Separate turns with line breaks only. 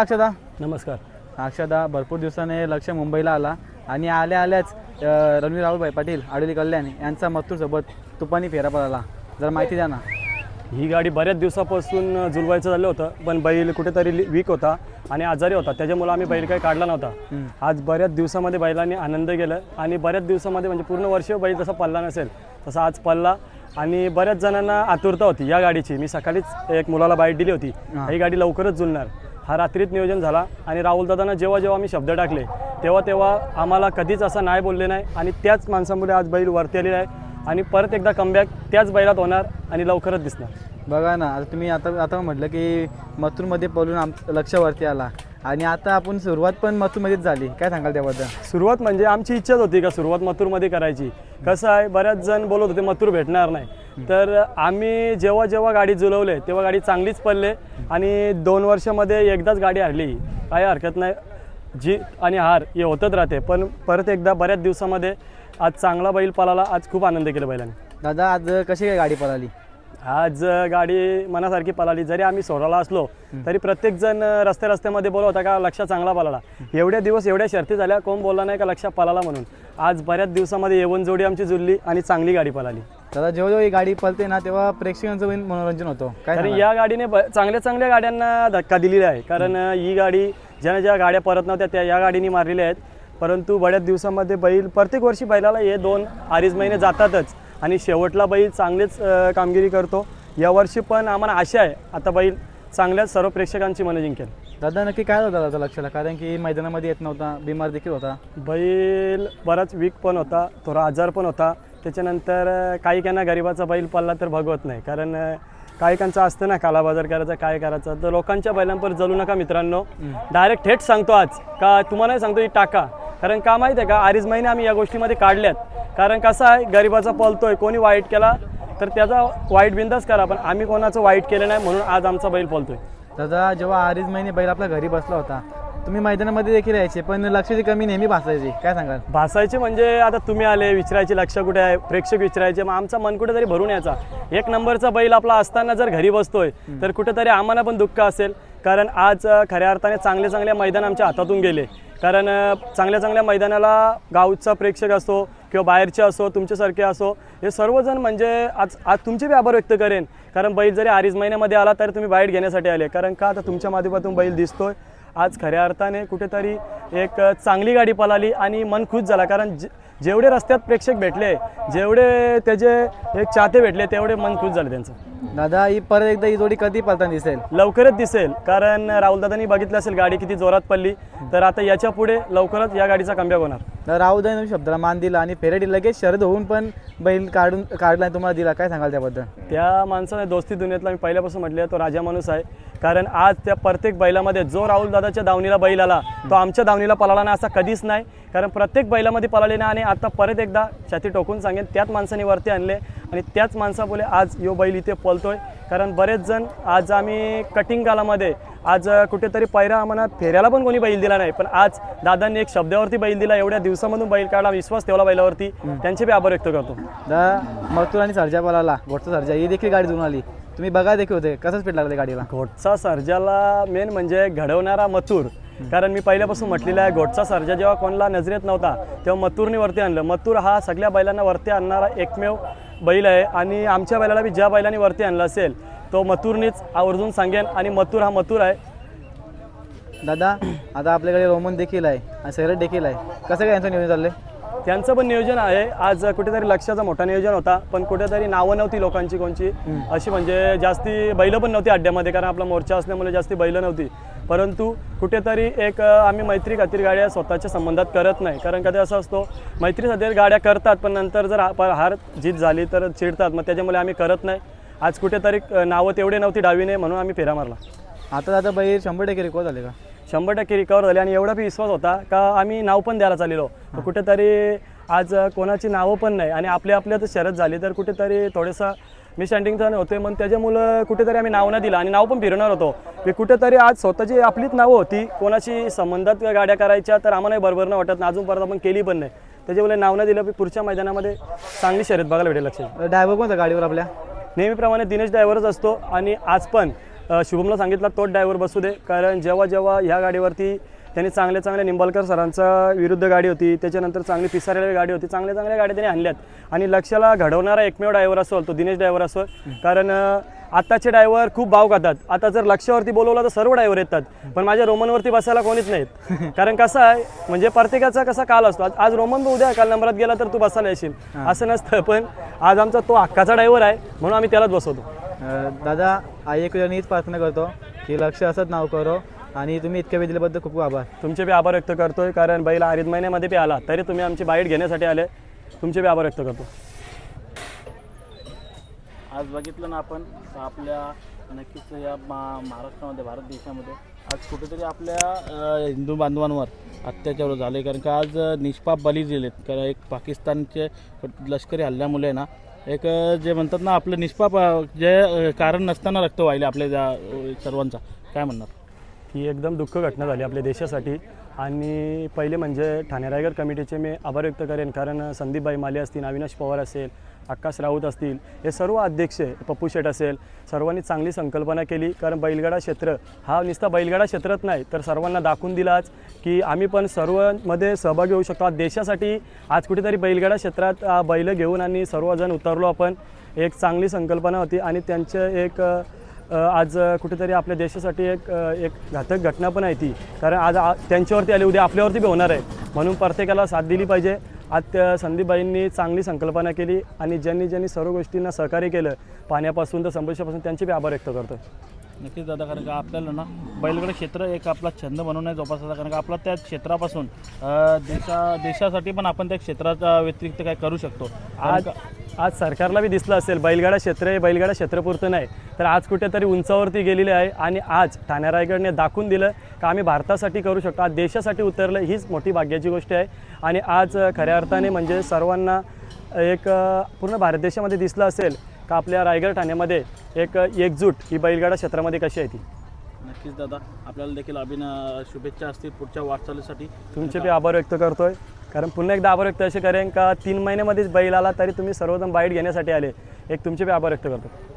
अक्षदा.
नमस्कार.
अक्षदा भरपूर दिवसाने लक्ष मुंबईला आला. आणि आल्या आल्याच रणवीर राहुलभाई पाटील आडोली कल्याण यांचा मत्तूरसोबत तुपानी फेरा पडाला. जरा माहिती द्या ना.
ही गाडी बऱ्याच दिवसापासून जुलवायचं झालं होतं पण बैल कुठेतरी वीक होता आणि आजारी होता. त्याच्यामुळं आम्ही बैल काही काढला नव्हता. आज बऱ्याच दिवसामध्ये बैलांनी आनंद केला आणि बऱ्याच दिवसामध्ये म्हणजे पूर्ण वर्ष बैल जसा पल्ला नसेल तसा आज पल्ला आणि बऱ्याच जणांना आतुरता होती या गाडीची. मी सकाळीच एक मुलाला बाईट दिली होती.
हा.
ही गाडी लवकरच जुलणार. हा रात्रीत नियोजन झाला आणि राहुल दादांना जेव्हा जेव्हा आम्ही शब्द टाकले तेव्हा तेव्हा आम्हाला कधीच असं नाही बोलले नाही आणि त्याच माणसामुळे आज बैल वरती आलेला आहे आणि परत एकदा कमबॅक त्याच बैलात होणार आणि लवकरच दिसणार.
बघा ना आता तुम्ही आता आता म्हटलं की मथुरमध्ये पळून आम लक्षावरती आला. आणि आता आपण सुरुवात पण मथुरमध्येच झाली. काय सांगाल त्याबद्दल?
सुरुवात म्हणजे आमची इच्छाच होती का सुरुवात मथुरमध्ये करायची. कसं आहे बऱ्याच जण बोलत होते मथुर भेटणार नाही. तर आम्ही जेव्हा जेव्हा गाडी जुलवले तेव्हा गाडी चांगलीच पडले. आणि दोन वर्षामध्ये एकदाच गाडी हरली. काही हरकत नाही. जी आणि हार हे होतच राहते. पण परत एकदा बऱ्याच दिवसामध्ये आज चांगला बैल पळाला. आज खूप आनंद केला बैलाने.
दादा आज कशी काय गाडी पळाली?
आज गाडी मनासारखी पळाली. जरी आम्ही सोडायला असलो तरी प्रत्येक जण रस्त्या रस्त्यामध्ये बोलत होता का लक्ष चांगला पळाला. एवढ्या दिवस एवढ्या शर्ती झाल्या कोण बोलला नाही का लक्ष पळाला म्हणून. आज बऱ्याच दिवसामध्ये येवण जोडी आमची जुळली आणि चांगली गाडी पळाली.
दादा जेव्हा जेव्हा ही गाडी पळते ना तेव्हा प्रेक्षकांचं पण मनोरंजन होतं. काय
कारण
सांगाल?
या गाडीने ब- चांगल्या चांगल्या गाड्यांना धक्का दिलेला आहे. कारण अं, ही गाडी ज्या ज्या गाड्या परत नव्हत्या त्या या गाडीने मारलेल्या आहेत. परंतु बऱ्याच दिवसामध्ये बैल प्रत्येक वर्षी बैलाला हे दोन अडीच महिने जातातच. आणि शेवटला बैल चांगलेच कामगिरी करतो. यावर्षी पण आम्हाला आशा आहे आता बैल चांगल्याच सर्व प्रेक्षकांची मन जिंकेल.
दादा नक्की काय होतं दादा लक्षाला? कारण की मैदानामध्ये येत नव्हता बिमार देखील होता.
बैल बराच वीक पण होता थोडा आजार पण होता. त्याच्यानंतर अं, काही काहींना गरिबाचा बैल पडला तर भगवत नाही. कारण अं, काही काहींचं असतं ना कालाबाजार करायचा काय करायचं. तर लोकांच्या बैलांपर जळू नका मित्रांनो. डायरेक्ट थेट सांगतो आज. का तुम्हालाही सांगतो ही टाका. कारण का माहीत आहे का अडीच महिने आम्ही या गोष्टीमध्ये काढल्यात. कारण कसं आहे गरिबाचा पलतोय कोणी वाईट केला तर त्याचा वाईट बिंदास करा पण आम्ही कोणाचं वाईट केलं नाही म्हणून आज आमचा बैल पलतोय
दादा जेव्हा अडीच महिने बैल आपल्या घरी बसला होता तुम्ही मैदानामध्ये देखील यायचे पण लक्षाची कमी नेहमी भासायची काय सांगाल?
भासायचे म्हणजे आता तुम्ही आले विचारायचे लक्ष कुठे आहे प्रेक्षक विचारायचे मग आमचा मन कुठेतरी भरून यायचा. एक नंबरचा बैल आपला असताना जर घरी बसतोय तर कुठेतरी आम्हाला पण दुःख असेल. कारण आज खऱ्या अर्थाने चांगले चांगले मैदान आमच्या हातातून गेले. कारण चांगल्या चांगल्या मैदानाला गावचा प्रेक्षक असो किंवा बाहेरचे असो तुमच्यासारखे असो हे सर्वजण म्हणजे आज आज तुमचे बी आभार व्यक्त करेन. कारण बैल जरी आरीज महिन्यामध्ये आला तर तुम्ही बाईट घेण्यासाठी आले. कारण का आता तुमच्या माध्यमातून बैल दिसतोय? आज खऱ्या अर्थाने कुठेतरी एक चांगली गाडी पळाली आणि मन खुश झाला. कारण जे- जेवढे रस्त्यात प्रेक्षक भेटले जेवढे त्याचे एक चाहते भेटले तेवढे मन खुश झाले त्यांचं.
दादा ही परत एकदा ही जोडी कधी पळताना दिसेल?
लवकरच दिसेल कारण राहुलदादांनी बघितलं असेल गाडी किती जोरात पडली तर आता याच्यापुढे लवकरच या गाडीचा कमबॅक होणार.
तर राहुदाने शब्दाला मान दिला आणि फेरेडी लगेच शरद होऊन पण बैल काढून काढला आणि तुम्हाला दिला. काय सांगाल त्याबद्दल?
त्या माणसाने दोस्ती दुनियेतला मी पहिल्यापासून म्हटले तो राजा माणूस आहे. कारण आज त्या प्रत्येक बैलामध्ये जो राहुल दादाच्या दावणीला बैल आला तो आमच्या दावणीला पळाला ना असा कधीच नाही. कारण प्रत्येक बैलामध्ये पळाले ना आणि आता परत एकदा छाती टोकून सांगेन त्याच माणसाने वरती आणले. आणि त्याच माणसामुळे आज यो बैल इथे पळतोय. कारण बरेच जण आज आम्ही कटिंग कालामध्ये आज कुठेतरी पैरा आम्हाला फेऱ्याला पण कोणी बैल दिला नाही. पण आज दादांनी एक शब्दावरती बैल दिला एवढ्या दिवसामधून बैल काढला विश्वास ठेवला बैलावरती. त्यांचे बी आभार व्यक्त करतो.
मथुर आणि सर्जा पळाला घोटचा सर्जा. ही देखील गाडी जुळून आली. तुम्ही बघा देखील होते कसं स्पीड लागले गाडीला?
घोटचा सर्जाला मेन म्हणजे घडवणारा मथुर. कारण मी पहिल्यापासून म्हटलेलं आहे घोटचा सर्जा जेव्हा कोणाला नजरेत नव्हता तेव्हा मथुरने वरती आणलं. मथुर हा सगळ्या बैलांना वरती आणणारा एकमेव बैल आहे आणि आमच्या बैलाला बी ज्या बैलांनी वरती आणलं असेल तो मथुरनीच आवर्जून सांगेन आणि मथुर हा मथुर आहे.
दादा आता आपल्याकडे रोमन देखील आहे आणि सैरट देखील आहे. कसं काय यांचं नियोजन चाललंय?
त्यांचं पण नियोजन आहे. आज कुठेतरी लक्षाचा मोठा नियोजन होता पण कुठेतरी नावं नव्हती लोकांची कोणची. अशी म्हणजे जास्ती बैलं पण नव्हती अड्ड्यामध्ये कारण आपला मोर्चा असल्यामुळे जास्ती बैलं नव्हती. परंतु कुठेतरी एक आम्ही मैत्री खातीर गाड्या स्वतःच्या संबंधात करत नाही. कारण कधी असं असतो मैत्री खातीर गाड्या करतात पण नंतर जर हार जीत झाली तर चिडतात. मग त्याच्यामुळे आम्ही करत नाही. आज कुठेतरी नावं तेवढे नव्हती डावीने म्हणून आम्ही फेरा मारला.
आता दादा बैल शंभर टक्के रिकॉर्ड झाले का?
शंभर टक्के रिकवर झाले आणि एवढा बी विश्वास होता का आम्ही नाव पण द्यायला चाललेलो. तर कुठेतरी आज कोणाची नावं पण नाही आणि आपल्या आपल्यातच शरद झाली तर कुठेतरी थोडंसं मिसअंडिंगचा होते मग त्याच्यामुळं कुठेतरी आम्ही नाव नाही दिलं आणि नाव पण फिरणार होतो. की कुठेतरी आज स्वतःची आपलीच नावं होती कोणाची संबंधात गाड्या करायच्या तर आम्हालाही बरोबर नाही वाटत आणि अजूनपर्यंत आपण केली पण नाही. त्याच्यामुळे नाव नाही दिलं की पुढच्या मैदानामध्ये चांगली शर्यत बघायला भेटेल लक्षात
ड्रायव्हर कोणता गाडीवर आपल्या?
नेहमीप्रमाणे दिनेश ड्रायव्हरच असतो आणि आज पण शुभमला सांगितलं तोच ड्रायव्हर बसू दे कारण जेव्हा जेव्हा ह्या गाडीवरती त्यांनी चांगल्या चांगल्या निंबाळकर सरांचा विरुद्ध गाडी होती त्याच्यानंतर चांगली पिसारेली गाडी होती चांगल्या चांगल्या गाड्या त्यांनी आणल्यात. आणि लक्षाला घडवणारा एकमेव ड्रायव्हर असो तो दिनेश ड्रायव्हर असो कारण आत्ताचे ड्रायव्हर खूप भाव खातात. आता जर लक्षावरती बोलवलं तर सर्व ड्रायव्हर येतात. पण माझ्या रोमनवरती बसायला कोणीच नाहीत. कारण कसं आहे म्हणजे प्रत्येकाचा कसा काल असतो. आज- रोमन उद्या काल नंबरात गेला तर तू बसायला येशील. असं नसतं पण आज आमचा तो हक्काचा ड्रायव्हर आहे म्हणून आम्ही त्यालाच बसवतो.
दादा आई हीच प्रार्थना करतो की लक्ष असंच नाव करो. आणि तुम्ही इतक्या वेळ दिल्याबद्दल खूप आभार.
तुमचे बी आभार व्यक्त करतोय कारण बैल आरीत महिन्यामध्ये बी आला. तरी तुम्ही आमची बाईट घेण्यासाठी आले. तुमचे बी आभार व्यक्त करतो.
आज बघितलं ना आपण आपल्या नक्कीच या मा महाराष्ट्रामध्ये भारत देशामध्ये आज कुठेतरी आपल्या हिंदू बांधवांवर अत्याचार झाले. कारण का आज निष्पाप बली दिलेत कारण एक पाकिस्तानचे लष्करी हल्ल्यामुळे ना एक जे म्हणतात ना आपलं निष्पाप जे कारण नसताना रक्त वाहिले आपल्या सर्वांचा. काय म्हणणार?
ही एकदम दुःख घटना झाली आपल्या देशासाठी. आणि पहिले म्हणजे ठाणे रायगड कमिटीचे मी आभार व्यक्त करेन कारण संदीपबाई माले असतील अविनाश पवार असेल आकाश राऊत असतील हे सर्व अध्यक्ष पप्पू शेठ असेल सर्वांनी चांगली संकल्पना केली. कारण बैलगाडा क्षेत्र हा नुसता बैलगाडा क्षेत्रात नाही तर सर्वांना दाखवून दिलाच की आम्ही पण सर्वांमध्ये सहभागी होऊ शकतो. आज देशासाठी आज कुठेतरी बैलगाडा क्षेत्रात बैल घेऊन आणि सर्वजण उतरलो आपण. एक चांगली संकल्पना होती आणि त्यांचं एक आज कुठेतरी आपल्या देशासाठी एक एक घातक घटना पण आहे ती. कारण आज त्यांच्यावरती आली उद्या आपल्यावरती बी होणार आहे. म्हणून प्रत्येकाला साथ दिली पाहिजे. आज त्या संदीपबाईंनी चांगली संकल्पना केली आणि ज्यांनी ज्यांनी सर्व गोष्टींना सहकार्य केलं पाण्यापासून तर संभोशापासून त्यांचे बी आभार व्यक्त करतो.
नक्कीच दादा कारण का आपल्याला ना बैलगाडी क्षेत्र एक आपला छंद म्हणून नाही जोपासायचा कारण का आपला त्या क्षेत्रापासून देशा देशासाठी पण आपण त्या क्षेत्राच्या व्यतिरिक्त काय करू शकतो.
आज आज सरकारला बी दिसलं असेल बैलगाडा क्षेत्र हे बैलगाडा क्षेत्रपुरतं नाही. तर आज कुठेतरी उंचावरती गेलेले आहे आणि आज ठाणे रायगडने दाखवून दिलं का आम्ही भारतासाठी करू शकतो आज देशासाठी उतरलं हीच मोठी भाग्याची गोष्ट आहे. आणि आज खऱ्या अर्थाने म्हणजे सर्वांना एक पूर्ण भारत देशामध्ये दिसलं असेल का आपल्या रायगड ठाण्यामध्ये एक एकजूट ही बैलगाडा क्षेत्रामध्ये कशी आहे ती?
नक्कीच दादा आपल्याला देखील अभिन शुभेच्छा असतील पुढच्या वाटचालीसाठी.
तुमचे बी आभार व्यक्त करतोय. कारण पुन्हा एकदा आभार व्यक्त असे करेन का तीन महिन्यामध्येच बैल आला तरी तुम्ही सर्वजण बाईट घेण्यासाठी आले. एक तुमचे बी आभार व्यक्त करतो.